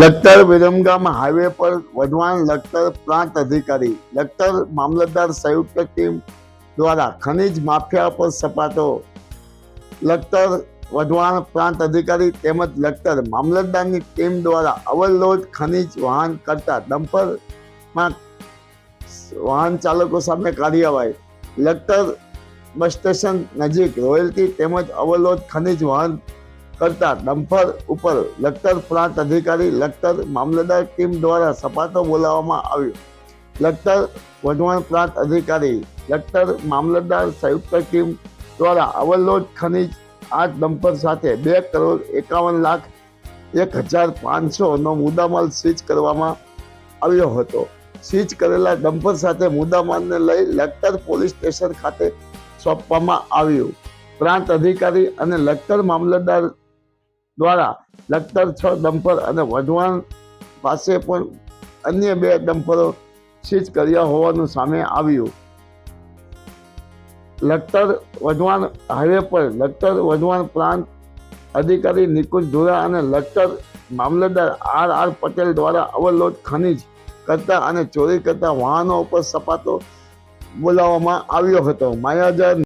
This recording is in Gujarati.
લખતર વિરમગામ હાઈવે પર વઢવાણ લખતર પ્રાંત અધિકારી, લખતર મામલતદાર સંયુક્ત ટીમ દ્વારા ખનિજ માફિયા પર સપાટો. લખતર વઢવાણ પ્રાંત અધિકારી તેમજ લખતર મામલતદારની ટીમ દ્વારા અવરલોડ ખનિજ વાહન કરતા ડમ્પરમાં વાહન ચાલકો સામે કાર્યવાહી. લખતર બસ સ્ટેશન નજીક રોયલ્ટી તેમજ અવરલોડ ખનિજ વાહન કરતા ડમ્ફર ઉપર લખતર પ્રાંત અધિકારી લખતર મામલતદાર ટીમ દ્વારા સપાટો બોલાવવામાં આવ્યો. લખતર વઢવાણ પ્રાંત અધિકારી લખતર મામલતદાર સંયુક્ત ટીમ દ્વારા અવરલોડ ખનિજ આઠ ડમ્પર સાથે બે કરોડ એકાવન લાખ એક હજાર પાંચસોનો મુદ્દામાલ સીઝ કરવામાં આવ્યો હતો. સીઝ કરેલા ડમ્પર સાથે મુદ્દામાલને લઈ લખતર પોલીસ સ્ટેશન ખાતે સોંપવામાં આવ્યું. પ્રાંત અધિકારી અને લખતર મામલતદાર દ્વારા લખતર છ ડમ્પર અને વઢવાણ પાસે પણ અન્ય બે ડમ્પરો સીઝ કર્યા હોવાનું સામે આવ્યું. લખતર વઢવાણ હાઈવે પર લખતર વઢવાણ પ્રાંત અધિકારી નિકુંજ ધુરા અને લખતર મામલતદાર આર આર પટેલ દ્વારા અવરલોડ ખનિજ કરતા અને ચોરી કરતા વાહનો ઉપર સપાટો બોલાવવામાં આવ્યો હતો. માયાજાર